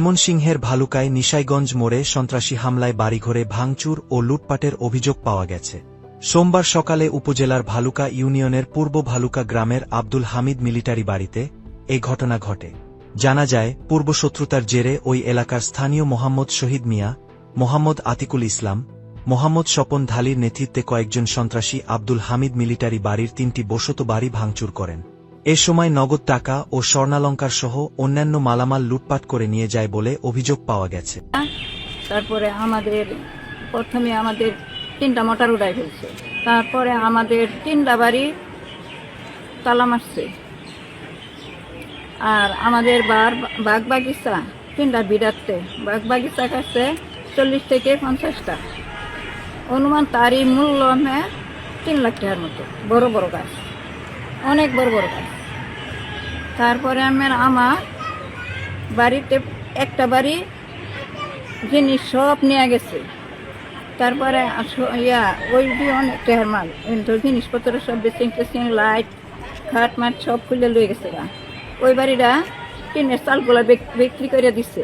ময়মনসিংহের ভালুকায় নিশাইগঞ্জ মোড়ে সন্ত্রাসী হামলায় বাড়িঘরে ভাঙচুর ও লুটপাটের অভিযোগ পাওয়া গেছে। সোমবার সকালে উপজেলার ভালুকা ইউনিয়নের পূর্ব ভালুকা গ্রামের আব্দুল হামিদ মিলিটারি বাড়িতে এই ঘটনা ঘটে। জানা যায়, পূর্বশত্রুতার জেরে ওই এলাকার স্থানীয় মোহাম্মদ শহীদ মিয়া, মোহাম্মদ আতিকুল ইসলাম, মোহাম্মদ স্বপন ধালির নেতৃত্বে কয়েকজন সন্ত্রাসী আব্দুল হামিদ মিলিটারি বাড়ির তিনটি বসত বাড়ি ভাঙচুর করেন। এ সময় নগদ টাকা ও স্বর্ণালঙ্কার সহ অন্যান্য মালামাল লুটপাট করে নিয়ে যায় বলে অভিযোগ পাওয়া গেছে। তারপরে আমাদের প্রথমে আমাদের তিনটা মোটর উড়াই ফেলছে। তারপরে আমাদের তিনটা বাড়ি তালা মারছে। আর আমাদের বার বাগ বাগিচা তিনটা বিড়াতে বাগ বাগিচা কাছে চল্লিশ থেকে পঞ্চাশটা। অনুমান তারই মূল্য আমি তিন লাখ টাকার মতো, বড় বড় গাছ। অনেক বড়। বড় গাছ তারপরে আমার আমার বাড়িতে একটা বাড়ি জিনিস সব নিয়ে গেছে। তারপরে ইয়া, ওই দিয়ে অনেক টেহার মাল, কিন্তু জিনিসপত্র সব বেসিং টেসিং লাইট, খাট মাট সব খুলে লয়ে গেছে ওই বাড়িটা টিনের চালগুলা বিক্রি করে দিচ্ছে